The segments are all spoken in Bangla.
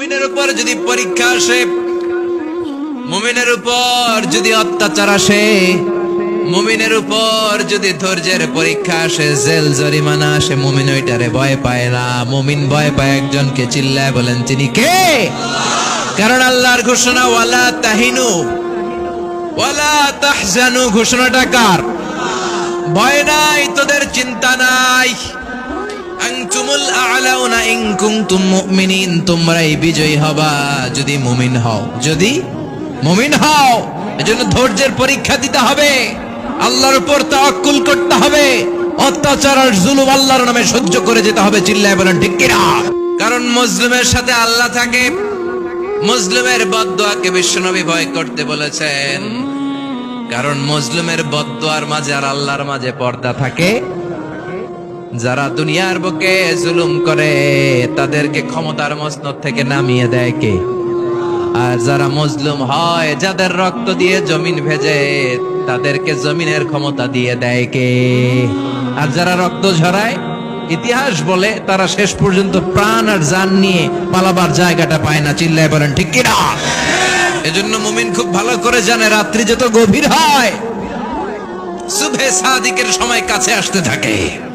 মুমিনের উপর যদি পরীক্ষা আসে, মুমিনের উপর যদি অত্যাচার আসে, মুমিনের উপর যদি ধৈর্যের পরীক্ষা আসে, জেল জরিমানা আসে, মুমিন ওইটারে ভয় পায় না। মুমিন ভয় পায় একজনকে চিল্লায় বলেন, তিনি কে? কারণ আল্লাহর ঘোষণা, ওয়ালা তাহিনু, ওয়ালা তাহজানু ঘোষণাটা কার? ভয় নাই, তোদের চিন্তা নাই। আনতুমুল আ'লাউনা ইন কুনতুম মুমিনিন, তোমরাই বিজয়ী হবা যদি মুমিন হও। যদি মুমিন হও, এজন্য ধৈর্যের পরীক্ষা দিতে হবে। আল্লাহর উপর তাওয়াক্কুল করতে হবে। অত্যাচার আর জুলুম আল্লাহর নামে সহ্য করে যেতে হবে, চিল্লায় বলেন, ঠিক কারণ মুসলিমের সাথে আল্লাহ থাকে। মুসলিমের বদদোয়াকে বিশ্বনবী ভয় করতে বলেছেন। কারণ মুসলিমের বদদোয়ার মাঝে আর আল্লাহর মাঝে পর্দা থাকে। যারা দুনিয়ার বুকে জুলুম করে, তাদেরকে ক্ষমতার মসনদ থেকে নামিয়ে দেয় কে? আর যারা মজলুম হয়, যাদের রক্ত দিয়ে জমিন ভেজে, তাদেরকে জমিনের ক্ষমতা দিয়ে দেয় কে? আর যারা রক্ত ঝরায়, ইতিহাস বলে তারা শেষ পর্যন্ত প্রাণ আর জান নিয়ে পালাবার জায়গাটা পায় না। চিল্লায় বলেন, ঠিক কিনা? এজন্য মুমিন খুব ভালো করে জানে, রাত্রি যত গভীর হয় সুভে সাদিকের সময় কাছে আসতে থাকে।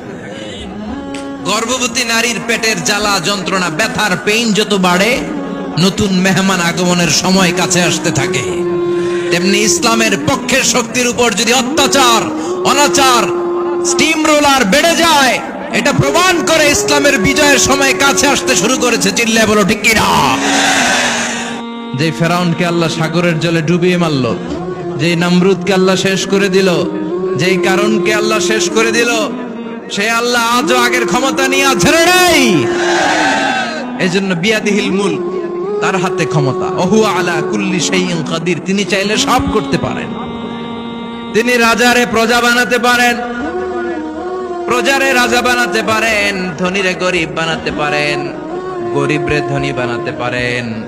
গর্ভবতী নারীর পেটের জ্বালা যন্ত্রণা, ব্যথার পেইন যত বাড়ে, নতুন মেহমান আগমনের সময় কাছে আসতে থাকে। তেমনি ইসলামের পক্ষের শক্তির উপর যদি অত্যাচার, অনাচার স্টিম রোলার বেড়ে যায়, এটা প্রমাণ করে ইসলামের বিজয়ের সময় কাছে আসতে শুরু করেছে। চিল্লে বলো, ঠিক যে ফেরাউনকে আল্লাহ সাগরের জলে ডুবিয়ে মারলো যে নমরুদকে আল্লাহ শেষ করে দিল, যেই কারণকে আল্লাহ শেষ করে দিল সে আল্লাহ আজও আগের ক্ষমতা নিয়ে আছে রে নাই এজন্য বিয়াদিহিল মুল তার হাতে ক্ষমতা। ওহু আলা কুল্লি কাদির, তিনি চাইলে সব করতে পারেন। তিনি রাজারে প্রজা বানাতে পারেন। প্রজারে রাজা বানাতে পারেন, ধনীরে গরিব বানাতে পারেন, গরিবরে ধনী বানাতে পারেন।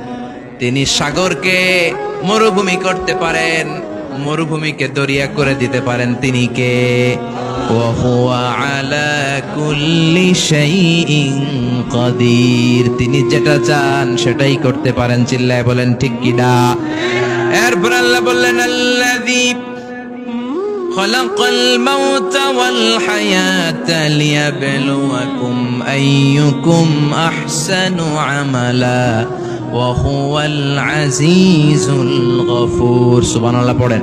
তিনি সাগরকে মরুভূমি করতে পারেন, মরুভূমিকে দরিয়া করে দিতে পারেন তিনি কে? ওহুয়া আলা কুল্লি শাইইন কাদির তিনি যেটা চান সেটাই করতে পারেন চিল্লায় বলেন ঠিক কিনা এরপর আল্লাহ বললেন আল্লাযী خلق الموت والحياة ليبلوكم أيكم أحسن عملا وهو العزيز الغفور سبحان الله পড়েন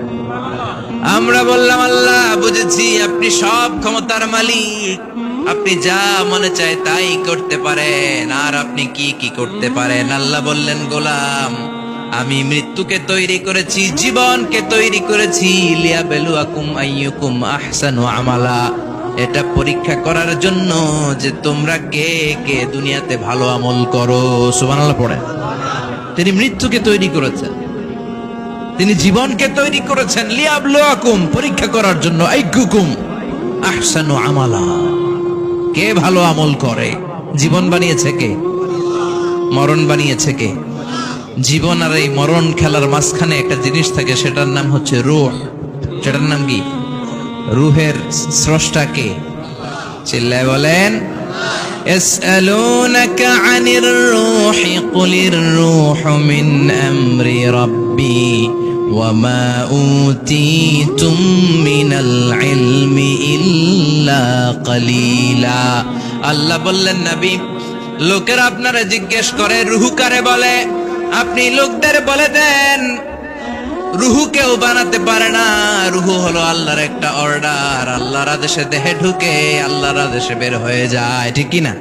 আমরা বললাম, আল্লাহ, বুঝেছি, আপনি সব ক্ষমতার মালিক। আপনি যা মনে চায় তাই করতে পারেন। আর আপনি কি কি করতে পারেন? আল্লাহ বললেন, গোলাম, আমি মৃত্যুকে তৈরি করেছি, জীবনকে তৈরি করেছি। লিয়া আকুম আইয়ুকুম আহসানু আমালা। এটা পরীক্ষা করার জন্য যে তোমরা কে কে দুনিয়াতে ভালো আমল করো। সুবহানাল্লাহ পড়ে তিনি মৃত্যুকে তৈরি করেছেন। তিনি জীবনকে তৈরি করেছেন লিয়াবলু আকুম পরীক্ষা করার জন্য আইকুকুম আহসানু আমালা কে ভালো আমল করে জীবন বানিয়েছে কে মরণ বানিয়েছে কে জীবন আর এই মরণ খেলার মাঝখানে একটা জিনিস থাকে সেটার নাম হচ্ছে রুহ সেটার নাম কি রুহের স্রষ্টা কে চিল্লায় বলেন يسألونك عن الروح قل الروح من أمر ربي وما أوتيتم من العلم إلا قليلا আল্লাহ বললেন নবী লোকেরা আপনারা জিজ্ঞেস করে রুহু কারে বলে আপনি লোকদের বলে দেন রুহু কেউ বানাতে পারে না রুহু হলো আল্লাহর একটা অর্ডার আল্লাহর আদেশে দেহে ঢুকে আল্লাহর আদেশে বের হয়ে যায় ঠিক কি না